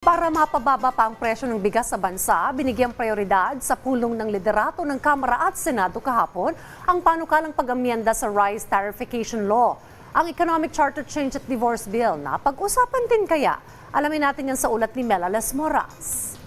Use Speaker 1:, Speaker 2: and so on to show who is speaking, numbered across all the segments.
Speaker 1: Para mapababa pa ang presyo ng bigas sa bansa, binigyang prioridad sa pulong ng liderato ng Kamara at Senado kahapon ang panukalang pag-amyenda sa Rice Tarification Law. Ang Economic Charter Change at Divorce Bill na pag-usapan din kaya. Alamin natin yan sa ulat ni Mela Les Moras.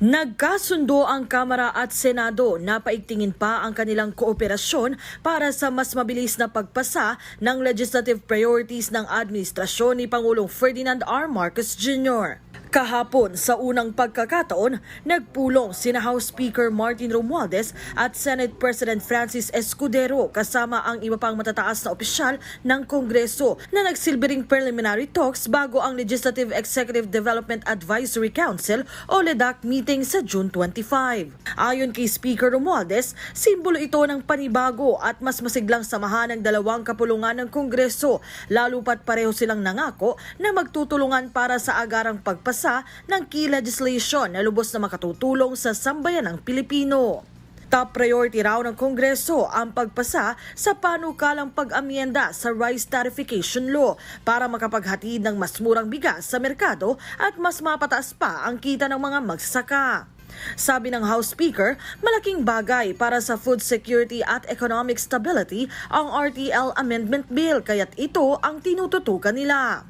Speaker 2: Nagkasundo ang Kamara at Senado na paigtingin pa ang kanilang kooperasyon para sa mas mabilis na pagpasa ng legislative priorities ng administrasyon ni Pangulong Ferdinand R. Marcos Jr. Kahapon sa unang pagkakataon, nagpulong sina House Speaker Martin Romualdez at Senate President Francis Escudero kasama ang iba pang matataas na opisyal ng Kongreso na nagsilbiring preliminary talks bago ang Legislative Executive Development Advisory Council o LEDAC meeting sa June 25. Ayon kay Speaker Romualdez, simbolo ito ng panibago at mas masiglang samahan ng dalawang kapulungan ng Kongreso lalo pat pareho silang nangako na magtutulungan para sa agarang pagpasa ng key legislation na lubos na makatutulong sa sambayan ng Pilipino. Top priority raw ng Kongreso ang pagpasa sa panukalang pag-amyenda sa Rice Tarification Law para makapaghatid ng mas murang bigas sa merkado at mas mapataas pa ang kita ng mga magsasaka. Sabi ng House Speaker, malaking bagay para sa food security at economic stability ang RTL Amendment Bill kaya't ito ang tinututukan nila.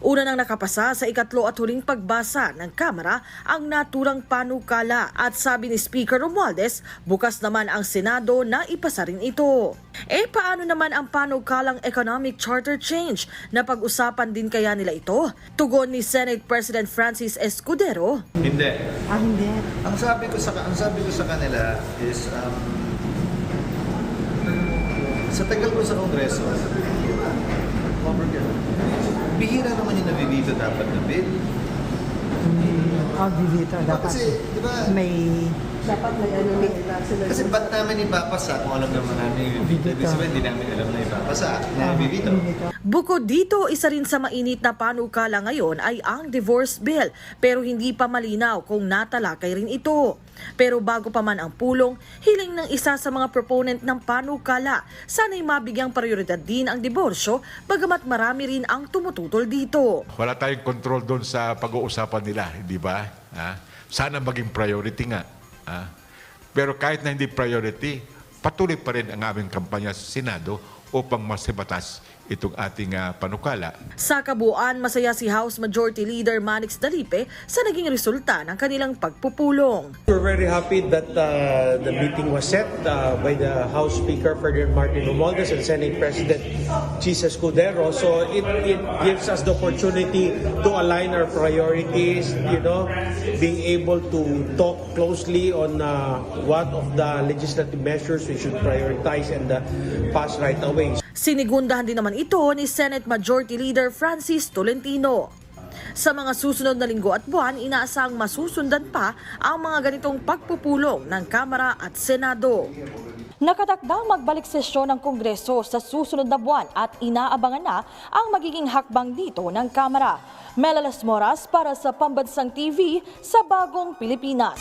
Speaker 2: Una nang nakapasa sa ikatlo at huling pagbasa ng Kamara ang naturang panukala at sabi ni Speaker Romualdez, bukas naman ang Senado na ipasa rin ito. Eh paano naman ang panukalang economic charter change? Napag-usapan din kaya nila ito? Tugon ni Senate President Francis Escudero,
Speaker 3: Hindi.
Speaker 4: Ah, hindi.
Speaker 3: Ang sabi ko sa ang sabi ko sa kanila is um, sa tagal ko sa kongreso, bihira naman yung nabibito dapat na bill.
Speaker 4: Oh, dito dapat.
Speaker 3: Kasi, di ba,
Speaker 4: May
Speaker 1: Dapat may ano
Speaker 3: kasi ba't namin ipapasa kung alam naman namin yung
Speaker 4: Bibito.
Speaker 3: Ibig sabihin, hindi namin alam na ipapasa, na bibito.
Speaker 4: dito.
Speaker 2: Bukod dito, isa rin sa mainit na panukala ngayon ay ang divorce bill pero hindi pa malinaw kung natalakay rin ito. Pero bago pa man ang pulong, hiling ng isa sa mga proponent ng panukala, sana'y mabigyang prioridad din ang diborsyo bagamat marami rin ang tumututol dito.
Speaker 5: Wala tayong control doon sa pag-uusapan nila, hindi ba? Ha? Sana maging priority nga. Ha? Pero kahit na hindi priority, patuloy pa rin ang aming kampanya sa Senado upang mas batas itong ating ah, panukala.
Speaker 2: Sa kabuuan, masaya si House Majority Leader Manix Dalipe sa naging resulta ng kanilang pagpupulong.
Speaker 6: We're very happy that uh, the meeting was set uh, by the House Speaker Ferdinand Martin Romualdez and Senate President Jesus Escudero. So it, it gives us the opportunity to align our priorities, you know, being able to talk closely on uh, what of the legislative measures we should prioritize and uh, pass right away.
Speaker 2: Sinigundahan din naman ito ni Senate Majority Leader Francis Tolentino. Sa mga susunod na linggo at buwan, inaasang masusundan pa ang mga ganitong pagpupulong ng Kamara at Senado. Nakatakdang magbalik sesyon ng Kongreso sa susunod na buwan at inaabangan na ang magiging hakbang dito ng Kamara. Melalas Moras para sa Pambansang TV sa Bagong Pilipinas.